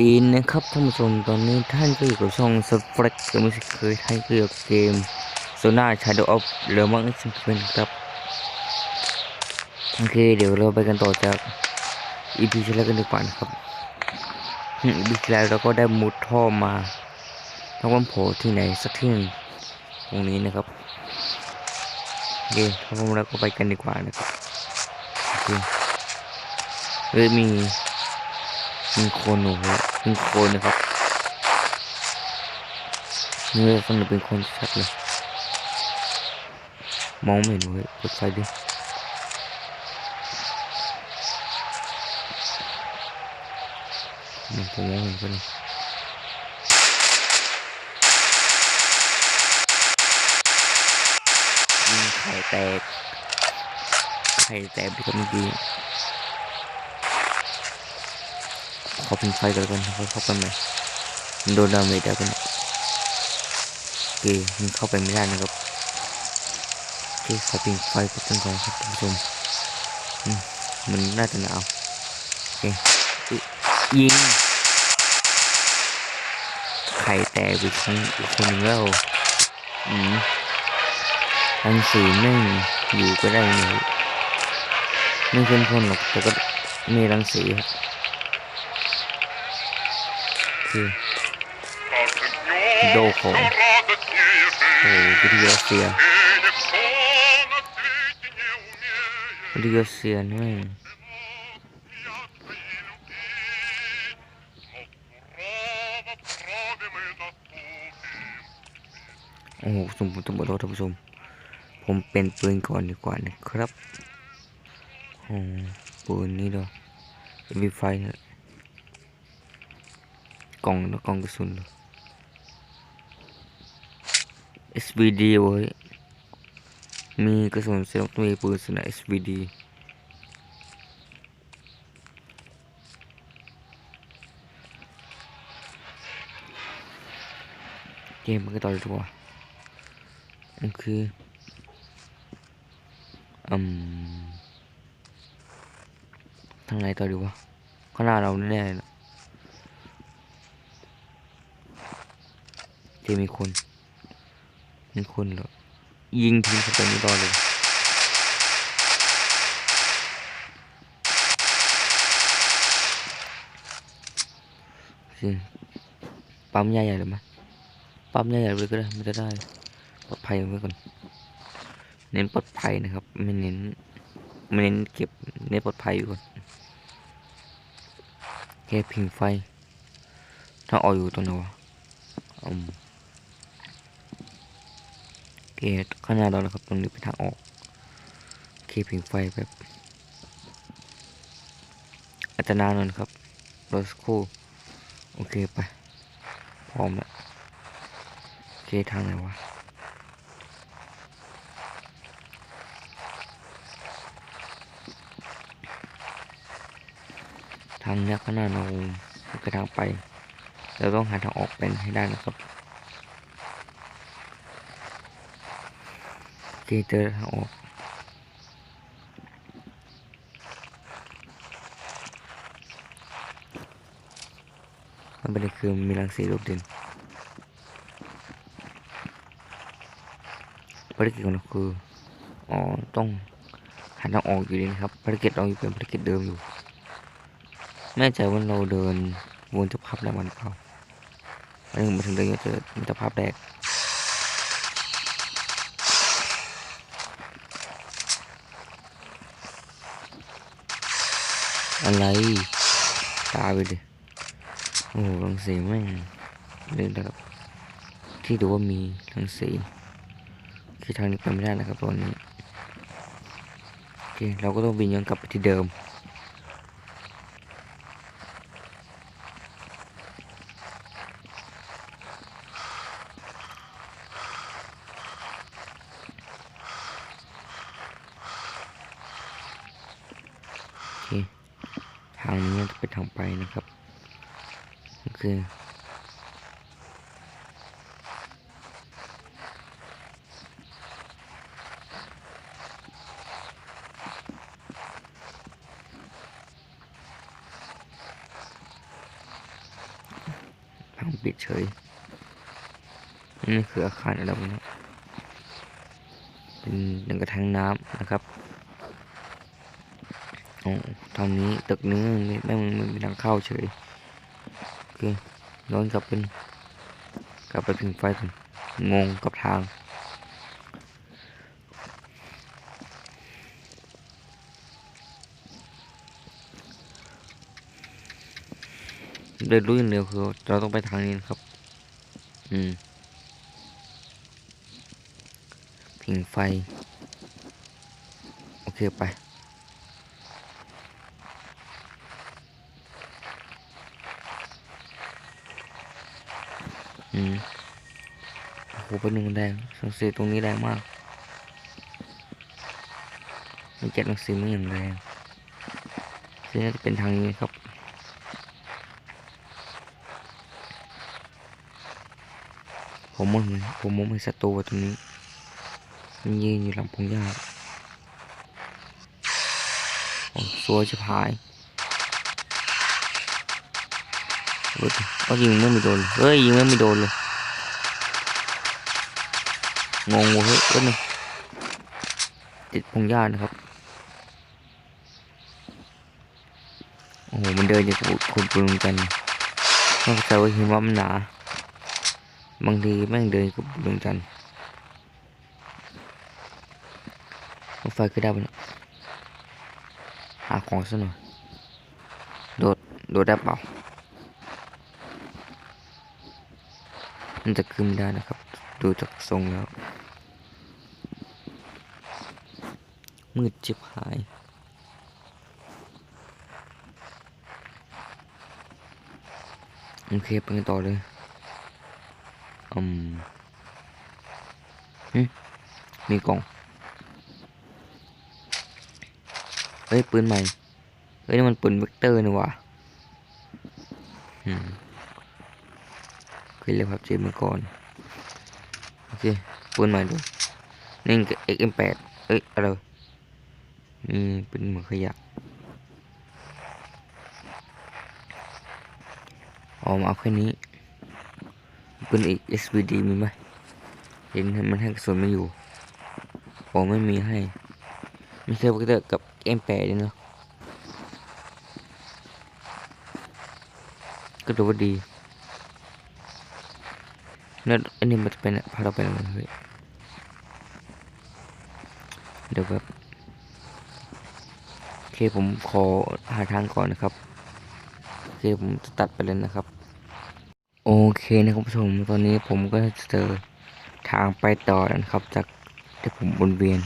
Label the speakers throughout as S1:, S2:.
S1: ดีนะครับท่านผู้ชมตอนนี้ท่านก็อยู่กับช่องสฟร็กเกมส์เคยท่านก็อยู่กับเกมโซน่าชาโดออฟเรือมังสิเป็นครับ โอเค เดี๋ยวเราไปกันต่อจากอีพีที่แล้วกันดีกว่านะครับอีพีที่แล้วเราก็ได้มุดท่อมาทั้งวันโผล่ที่ไหนสักที่หนึ่งตรงนี้นะครับโอเคถ้าพร้อมแล้วก็ไปกันดีกว่านะครับโอเคเฮ้ยมี มีโคนหนูมีโคนนะครับเนื้อฟังดูเป็นโคนชัดเลย มองไม่เห็นเลยเปิดไฟดิมันผมมองเห็นกันยิงไข่แตกไข่แตกไปกับเมื่อกี้ ขอพิงไฟกันแล้วกันเขาเข้าไปไหมมันโดนดาเมจได้กันโอเคมันเข้าไปไม่ได้นะครับโอเคขอพิงไฟกันก่อนครับท่านผู้ชมมันน่าจะหนาวโอเคยิงไข่แตกไปครั้งอีกคนหนึ่งแล้วอืมรังสีแม่งอยู่ก็ได้นี่ไม่เข้มข้นหรอกแต่ก็มีรังสีครับ คือโดของโอ้วิทยาเซียวิทยาเซียนี่แม่งโอ้โหสมบูรณ์สมบูรณ์ท่านผู้ชม ผมเป็นปืนก่อนดีกว่านะครับโอ้ปืนนี้เด้อมีไฟนะ กล่องนะกล่องกระสุนเหรอ SVD เว้ยมีกระสุนเสียงมีปืนสนะ SVD เกมมันก็ต่อยดีกว่ามันคืออืมทางไหนต่อดีวะข้างหน้าเราแน่ๆเลยนะ เจมีคนมีคนเหรอยิงทิ้งเข้าไปไม่รอดเลยสิปั๊มใหญ่ๆเลยไหมปั๊มใหญ่ๆเลยก็ได้มันจะได้ปลอดภัยไว้ก่อนเน้นปลอดภัยนะครับ ไม่เน้นไม่เน้นเก็บเน้นปลอดภัยอยู่ก่อนแค่พิงไฟ ถ้าออกอยู่ตรงไหนวะอืม เคข้างหน้าเรานะครับ ตรงนี้เป็นทางออกเคผิงไฟแบบอาจจะนานนครับรอสักครู่โอเคไป พร้อมแล้วโอเคทางไหนวะทางเนี้ยข้างหน้าเราคือทางไป เราต้องหาทางออกเป็นให้ได้นะครับ โอเคเจอทางออกมันเป็นคือมีรังสีโดดเด่นภารกิจของเราคืออ๋อต้องหาทางออกอยู่ดีนะครับภารกิจเราอยู่เป็นภารกิจเดิมอยู่แน่ใจว่าเราเดินวนจะภาพแล้วมันเปล่าอันนี้มาถึงเดินก็เจอมิตรภาพแรก อะไร ตาไปดิ โอ้โหรังสีแม่งเล่นแล้วครับ ที่ดูว่ามีรังสีคือทางนี้ไปไม่ได้นะครับตอนนี้ โอเค เราก็ต้องบินย้อนกลับไปที่เดิม โอเค ทางนี้จะเป็นทางไปนะครับโอเคางปิดเฉย นี่คืออาคารอะไรวะเนี่ยเป็นหนึ่งกระแทงน้ำนะครับโอ้ทางนี้ตึกนี้ไม่ไม่มีทางเข้าเฉยโอเคย้อนกลับเป็นกลับไปพิงไฟก่อนงงกับทางเลยรู้อย่างเดียวคือเราต้องไปทางนี้นะครับ อืม ผิงไฟ โอเคไป อืมโอ้โหเป็นหนึ่งแดงหนังสือตรงนี้แรงมากไม่เจ็ดหนังสือไม่อย่างแรงซึ่งน่าจะเป็นทางนี้ครับผมมองผมมองเห็นศัตรูตรงนี้ มันยืนอยู่หลังพงหญ้าโอ้สวยจะพายเฮ้ยก็ยิงไม่มีโดนเฮ้ยยิงไม่มีโดนเลยงงเว้ยเฮ้ยนี่ติดพงหญ้านะครับ โอ้โหมันเดินอย่างกับคนปืนกันนอกจากว่าหิมะมันหนา บางทีแม่งเดินกับดวงจันทร์ รถไฟก็ได้ปะเนี่ยหาของซะหน่อยโดดโดดได้เปล่ามันจะขึ้นไม่ได้นะครับ ดูจากทรงแล้ว มืดจิบหายโอเคไปกันต่อเลยอืมมีกล่อง เฮ้ยปืนใหม่ เฮ้ยนี่มันปืนเวกเตอร์นี่ว่าอืมเคยเรียกพับเจมาก่อน โอเค ปืนใหม่ดูนี่ก็ XM8 เอ้ย อะไรนี่เป็นเหมือนขยะออกมาเอาแค่นี้ปืนอีก SVD มีไหมเห็นมันให้กระสุนไม่อยู่โอ้ไม่มีให้ มีแค่เวกเตอร์กับ M8 เองเนาะก็ดูว่าดีแล้วอันนี้มันจะเป็นพาเราไปไหนเฮ้ยเดี๋ยวแบบโอเคผมขอหาทางก่อนนะครับโอเคผมจะตัดไปเลยนะครับ โอเคนะครับผู้ชมตอนนี้ผมก็จะเจอทางไปต่อนะครับ จากที่ผมวนเวียน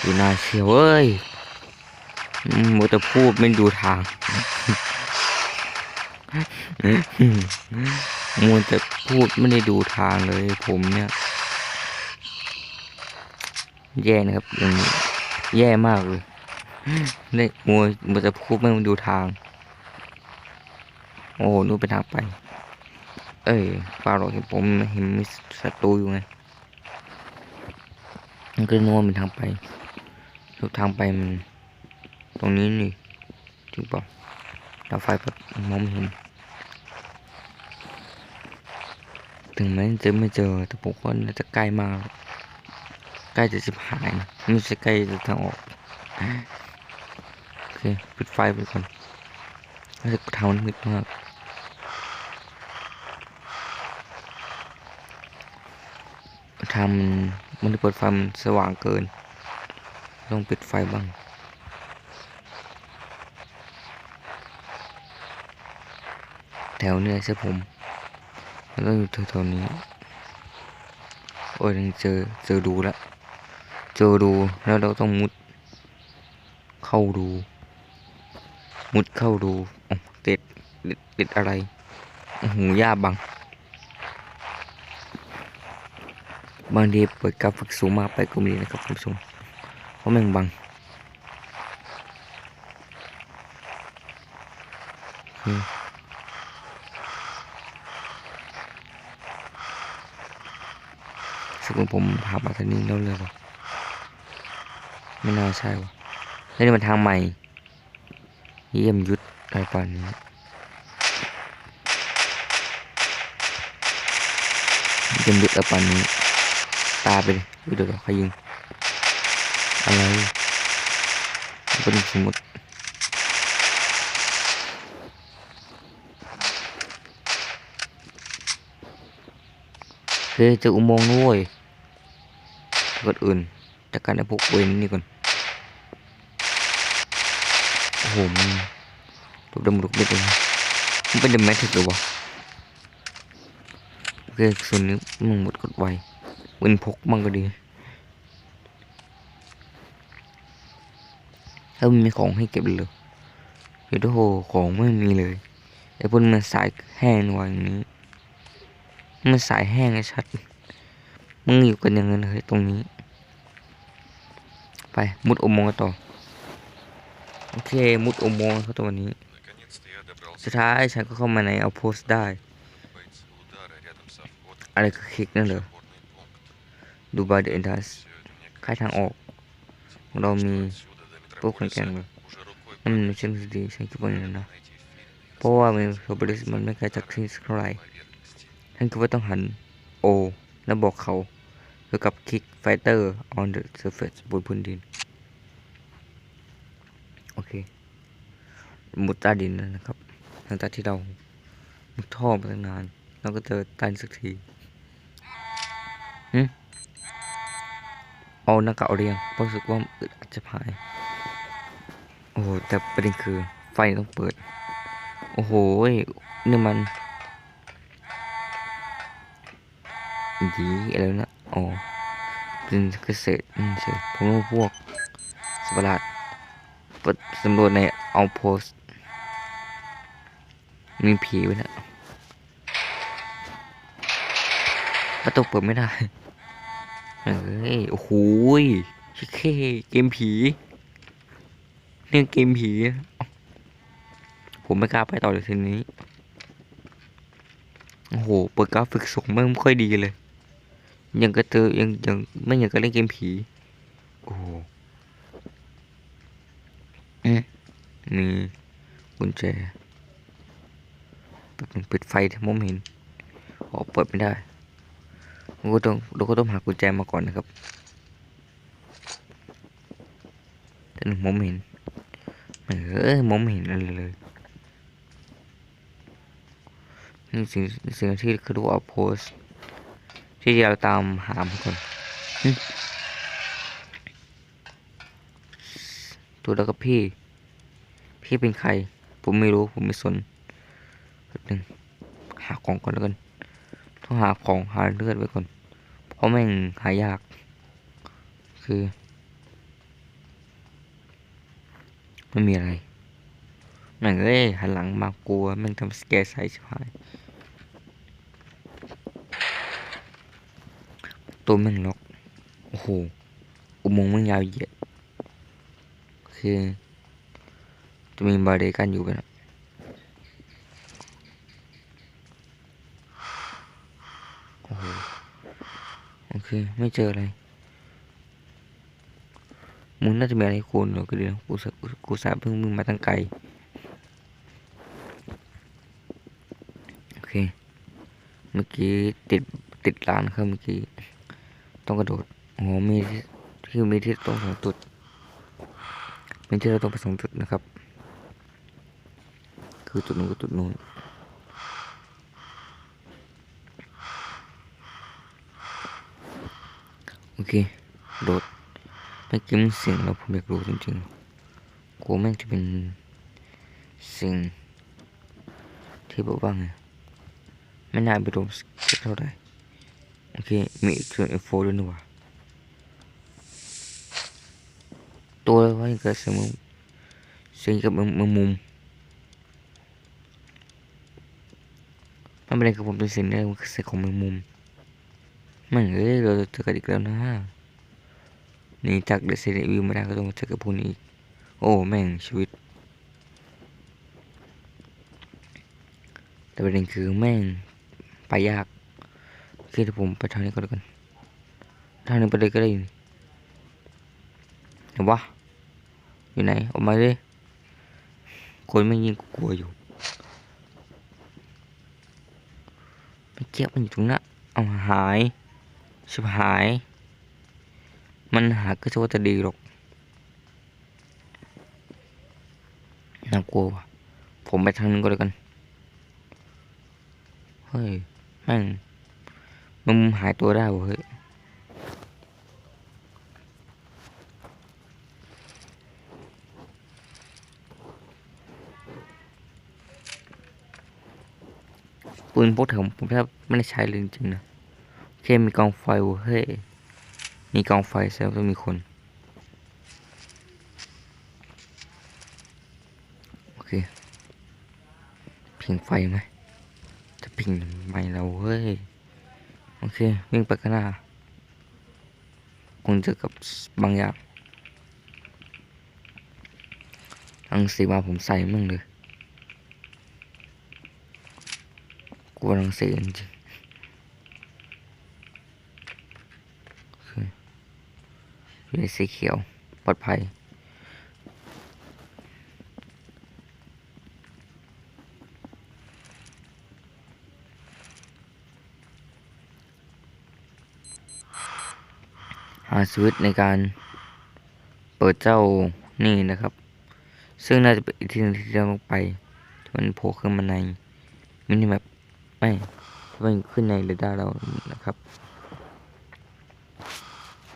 S1: อยู่นาเชียวเอ้ย มมัวแต่พูดไม่ดูทางมัวแต่พูดไม่ได้ดูทางเลย ผมเนี่ย แย่นะครับอย่างนี้แย่มากเลยเลยมัวมัวแต่พูดไม่ดูทาง โอ้โหนู่นเป็นทางไป เอ้ยเปล่าหรอกเห็นผมเห็นมีศัตรูอยู่ไงมันก็นึกว่าเป็นทางไปทุกทางไปมัน ตรงนี้นี่จริงเปล่าดาวไฟแบบมองไม่เห็น ถึงแม้จะไม่เจอแต่ผมว่าน่าจะใกล้มาก ใกล้จะจิบหายนะไม่ใช่ใกล้จะทางออก โอเค ปิดไฟไปก่อนน่าจะทามันมืดมากทางมันมันเปิดไฟมันสว่างเกินต้องปิดไฟบ้าง แถวเนี้ยใช่ผม มันต้องอยู่แถวๆนี้ โอ้ยยังเจอเจอดูแล้ว เจอดูแล้วเราต้องมุด เข้าดู มุดเข้าดูอ๋อติดติดติดอะไรหหญ้าบัง บางทีเปิดกราฟิกสูงมากไปก็มีนะครับคุณผู้ชมเพราะม่งบังอืม สมมติผมหามาทางนี้แล้วเลยวะไม่น่าใช่วะนี่มันทางใหม่ เยี่ยมยุทธอะไรป่านนี้จะมืดแล้วป่านนี้ ตาไปเลยอุ๊ยเดี๋ยวใครยิง อะไรมันเป็นสมมุติเฮ้ยเจออุโมงค์ด้วย ก่อนอื่นจัดการไอ้พกเวนนี่ก่อนโอ้โหมันลุกดำลุกได้เลยมันเป็นเดอะแมทริกหรือวะโอเคส่วนนี้มึงหมดกดไวเวนพกมั่งก็ดีถ้ามันมีของให้เก็บเลยเดี๋ยวโอ้โหของไม่มีเลยไอ้พวกนี้มันสายแห้งนี่วะอย่างนี้มันสายแห้งไอ้ชัด มึงอยู่กันยังไงเฮ้ยตรงนี้ ไปมุดอุโมงค์ต่อ โอเค มุดอุโมงค์เขาตัวนี้ สุดท้ายฉันก็เข้ามาในเอาโพสได้ อะไรก็คลิกนั่นเหรอดูบาเดนทัสค่ายทางออก
S2: เรามี
S1: พวกคนแข่งเลยนั่นมันเชื่อมดีฉันคิดว่าอย่างนั้นนะเพราะว่ามันโรบริสมันไม่ไกลจากที่สกา
S2: ย
S1: ฉันคิดว่าต้องหันโอ แล้วบอกเขา เกี่ยวกับคิกไฟเตอร์ on the surface บนพื้นดิน โอเคมุดใต้ดินนะครับหลังจากที่เรามุดท่อมาตั้งนาน เราก็เจอใต้ดินสักทีหึเอาหน้ากากเอาเรียงเพราะรู้สึกว่าอึดอัดจะพาย โอ้โห แต่ประเด็นคือไฟต้องเปิด โอ้โหนี่มันยีอะไรนะ อ๋อเป็นเกษตรอืมใช่ผมว่าพวกสปราดเปิดสำรวจในเอาโพสมีผีไว้นะประตูเปิดไม่ได้เฮ้ย โอ้โหชิคเคเกมผี เนี่ยเกมผี ผมไม่กล้าไปต่อเลยทีนี้ โอ้โห เปิดกราฟิกสูงไม่ค่อยดีเลย ยังกระเตอยังยังไม่อยากจะเล่นเกมผีโอ้โหอืมนี่กุญแจแป๊บนึงปิดไฟมองไม่เห็นอ๋อเปิดไม่ได้เราก็ต้องเราก็ต้องหากุญแจมาก่อนนะครับแต่หนึ่งมองไม่เห็นเออมองไม่เห็นอะไรเลยนี่สิ่งสิ่งที่คือว่าโพส ที่เราตามหามก่อนตัวแล้วก็พี่ พี่เป็นใคร ผมไม่รู้ผมไม่สนแป๊บหนึงหาของก่อนแล้วกันต้องหาของหาเลือดไว้ก่อนเพราะแม่งหายาก คือไม่มีอะไรแม่งเอ้ยหันหลังมากลัวแม่งทำสแกร์ใส่ชิบหาย ตัวแม่งล็อกโอ้โหอุโมงค์แม่งยาวเหยียดคือ จะมีบาร์เดกันอยู่ไปนะโอ้โหโอเค ไม่เจออะไรมึงน่าจะมีอะไรคุณหรอก็ดีนะกูสะกูสาเพิ่งมึงมาตั้งไกลโอเค เมื่อกี้ติดติดร้านครับเมื่อกี้ ต้องกระโดดอ๋อมีที่ที่มีที่ต้องสองจุดมีที่เราต้องไปสองจุดนะครับ คือจุดนู้นกับจุดนู้นโอเคโดดเมื่อกี้มันเสียงแล้วผมอยากรู้จริงๆกลัวแม่งจะเป็นสิ่งที่บอกว่าไงไม่น่าไปโดนสักเท่าไหร่ โอเค มีอีกส่วน F4 ด้วยนี่ว่าตัวอะไรวะยังเกิดเสียงมึงเสียงกับมึงมึงมุมไม่เป็นไรกับผมเป็นเสียงได้มันคือเสียงของมึงมุมมันเอ้ยเราจะเจอกันอีกแล้วนะหนี่จากเดซีรีส์วิวไม่ได้ก็ต้องมาเจอกับพวกนี้อีกโอ้แม่งชีวิต แต่ประเด็นคือแม่งไปยาก โอเคเดี๋ยวผมไปทางนี้ก่อนแล้วกันทางนี้ไปเลยก็ได้นี่เห็นวะอยู่ไหนออกมาเลยคนไม่ยิงกลัวอยู่ไม่เจ็บมันอยู่ตรงนั้นเอาเอาหายชิบหาย มันหาก็จะว่าจะดีหรอกน่ากลัวว่ะผมไปทางนึงก็เลยกันเฮ้ยแม่ง มันหายตัวได้เวะเฮ้ยปืนพวกเถมผมแทบไม่ได้ใช้เลยจริงๆนะแค่มีกองไฟเว้ยเฮ้ยมีกองไฟแสดงว่าต้องมีคนโอเคพิงไฟไหมจะพิงทำไมเราเฮ้ย โอเค วิ่งไปข้างหน้าคงเจอกับบางอย่างรังสีมาผมใส่มั่งเลยกลัวรังสีจริงๆโอเคอยู่ในสีเขียวปลอดภัย หาสวิตช์ในการเปิดเจ้านี่นะครับ ซึ่งน่าจะเป็นอีกที่หนึงที่เราต้องไปที่มันโผล่ขึ้นมาในมินิแมปไม่มันขึ้นในเรดาร์เรานะครับ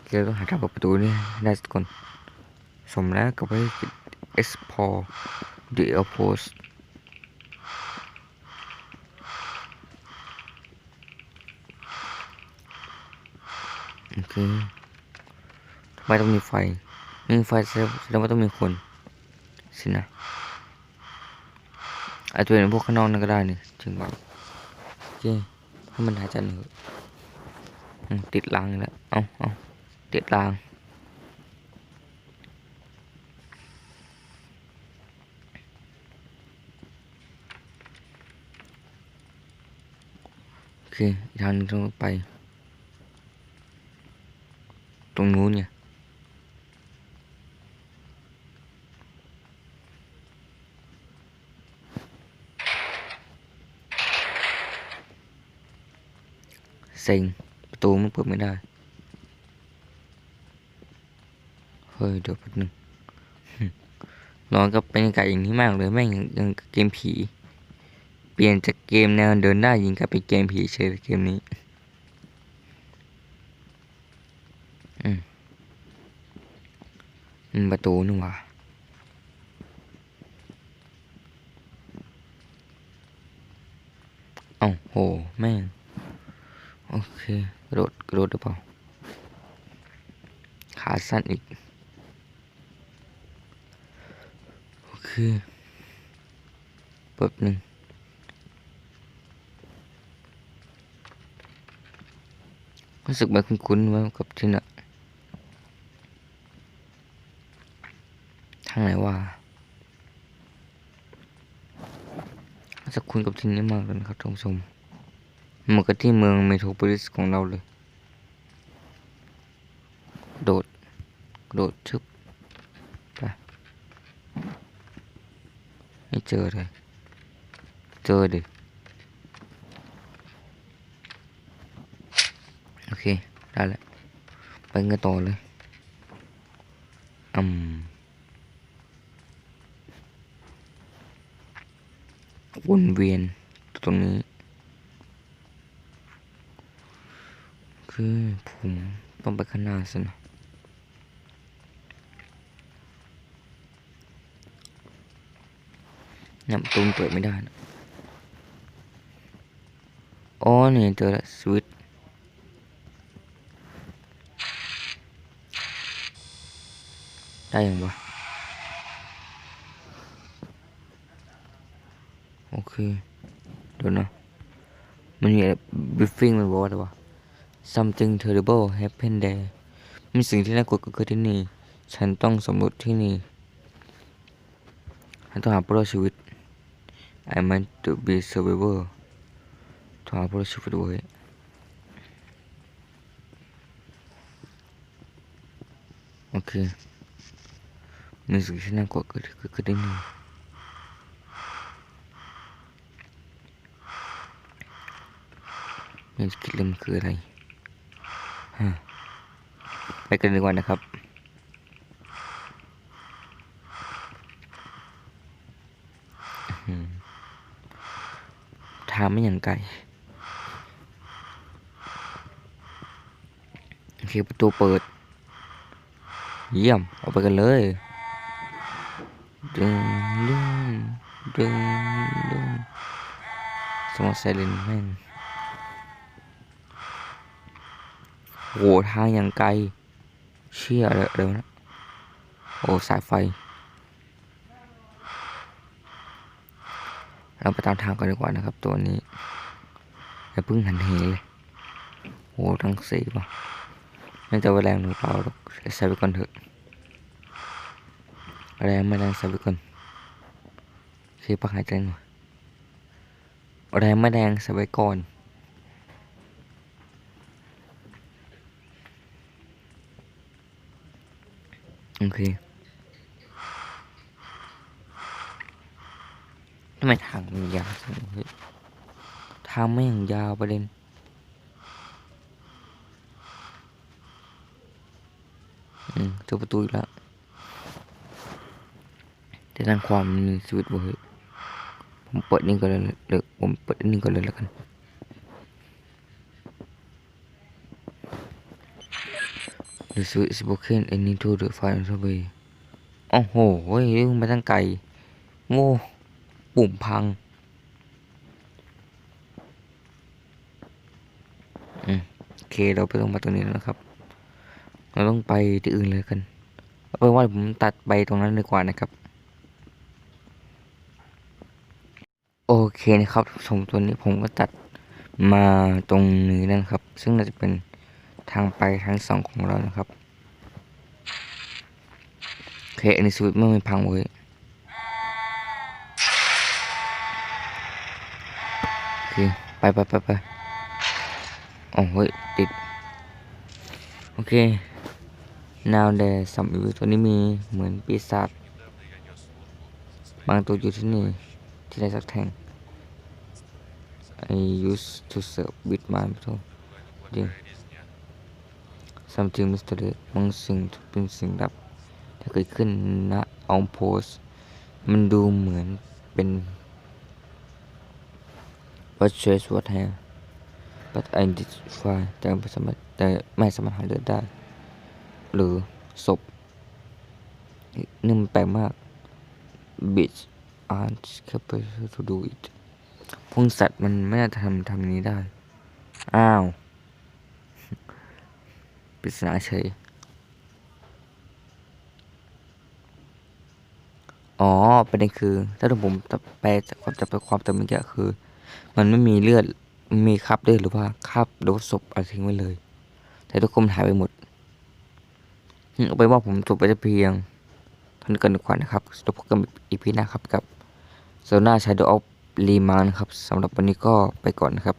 S1: เราต้องหาทางเปิดประตูนี่ได้สักคนสมแล้วกับไป explore the outpost โอเค ไมต้องมีไฟมีไฟแสดงแสดงว่าต้องมีคนสินะอาจจะเป็นพวกข้างนอกนั่นก็ได้นี่จริงป่าโอเคให้มันหายใจหน่อยติดรางอีกแล้วเอาเอาติดรางโอเคทางนึงต้องไป ตรงนู้นเนี่ย เซ็งประตูมันเปิดไม่ได้ เฮ้ยเดี๋ยวแป๊บนึงร้อนกับเป็นอากาศอย่างนี้มากเลยแม่งยังเกมผี เปลี่ยนจากเกมแนวเดินได้ยิงกลายเป็นเกมผีเฉยเลยเกมนี้อืมประตูนี่หว่าเอ้าโห แม่ง โอเคกระโดดกระโดดหรือเปล่า ขาสั้นอีก โอเคแป๊บหนึ่งรู้สึกแบบคุ้นๆว่ากับที่น่ะทางไหนว่ารู้สึกคุ้นกับที่นี้มากเลยนะครับท่านผู้ชม เหมือนกับที่เมืองเมโทรโพลิสของเราเลย โดด โดดชึบไปไม่เจอเลย เจอดิ โอเค ได้แล้วไปกันต่อเลย อืมวนเวียนตรงนี้ คือผมต้องไปข้างหน้าสินะนี่ยประตูมันเปิดไม่ได้นะอ๋อเนี่ยเจอล้วสวิตได้ยังวะโอเคเดี๋ยวนะมันมีบิฟฟิ้งมันบอกว่าอะไรวะ something terrible happened there มีสิ่งที่น่ากลัวเกิดขึ้นที่นี่ ฉันต้องสำรวจที่นี่ ฉันต้องหาผู้รอดชีวิต I meant to be survivor ต้องหาผู้รอดชีวิตไว้โอเค มีสิ่งที่น่ากลัวเกิดขึ้นที่นี่โไม่รู้จะคิดเลยมันคืออะไร ไปกันดีกว่านะครับ ทางไม่อย่างไกลโอเคประตูเปิด เยี่ยมเอาไปกันเลยดึงดึงดึงดึงสมองไซเลนแม่ง โหทางอย่างไกล เชี่ยเร็วเร็วนะโอ้สายไฟ เราไปตามทางกันดีกว่านะครับ ตัวนี้อย่าเพิ่งหันเหเลยโหทั้งสี่ป่ะไม่จะว่าแรงหรือเปล่าใส่ไปก่อนเถอะแรงไม่แรงใส่ไปก่อนโอเคพักหายใจหน่อยแรงไม่แรงใส่ไว้ก่อน โอเคทำไมทางมันยาวจังเฮ้ยทางไม่อย่างยาวประเด็นอืมเจอประตูอีกแล้วแต่ด้านความมีสวิตช์เว้ยผมเปิดนี่ก่อนเลยเดี๋ยวผมเปิดนี่ก่อนเลยแล้วกัน The switch is broken and need to the fire away โอ้โหเฮ้ยเรื่องมาตั้งไกล โง่ปุ่มพัง อืมโอเค เราไปลงมาตรงนี้แล้วนะครับ เราต้องไปที่อื่นเลยกันเอาเป็นว่าผมตัดไปตรงนั้นดีกว่านะครับ โอเคนะครับชมตัวนี้ผมก็ตัดมาตรงนี้แล้วนครับ ซึ่งน่าจะเป็น ทางไปทั้งสองของเรานะครับโอเคอันนี้สวิตช์ไม่มีพังเว้ยโอเคไปไปไปไปโอ้เฮ้ยติด โอเค now there some evil ตัวนี้มีเหมือนปีศาจบางตัวอยู่ที่นี่ ที่ใดสักแห่ง I used to serve with my people จริง something mystery บางสิ่งเป็นสิ่งลับที่เกิดขึ้นณ on post มันดูเหมือนเป็น what chase what hair but I did try แต่ไม่สามารถแต่ไม่สามารถหาเลือดได้ หรือศพนี่มันแปลกมาก bitch aren't capable to do it พวกสัตว์มันไม่น่าจะทำทำนี้ได้ อ้าว ปริศนาเฉย อ๋อประเด็นคือ ถ้าผมจะแปลจากความจะไปความจำเมื่อกี้คือ มันไม่มีเลือดมีคราบเลือดหรือว่าคราบโดนศพอะไรทิ้งไว้เลย แต่ทุกคนหายไปหมดเอาไปว่าผมจบไปแต่เพียงท่านกันดีกว่านะครับแล้วพบกันอีพีหน้าครับกับโซน่าชาโดออฟลีมานครับสำหรับวันนี้ก็ไปก่อนนะครับ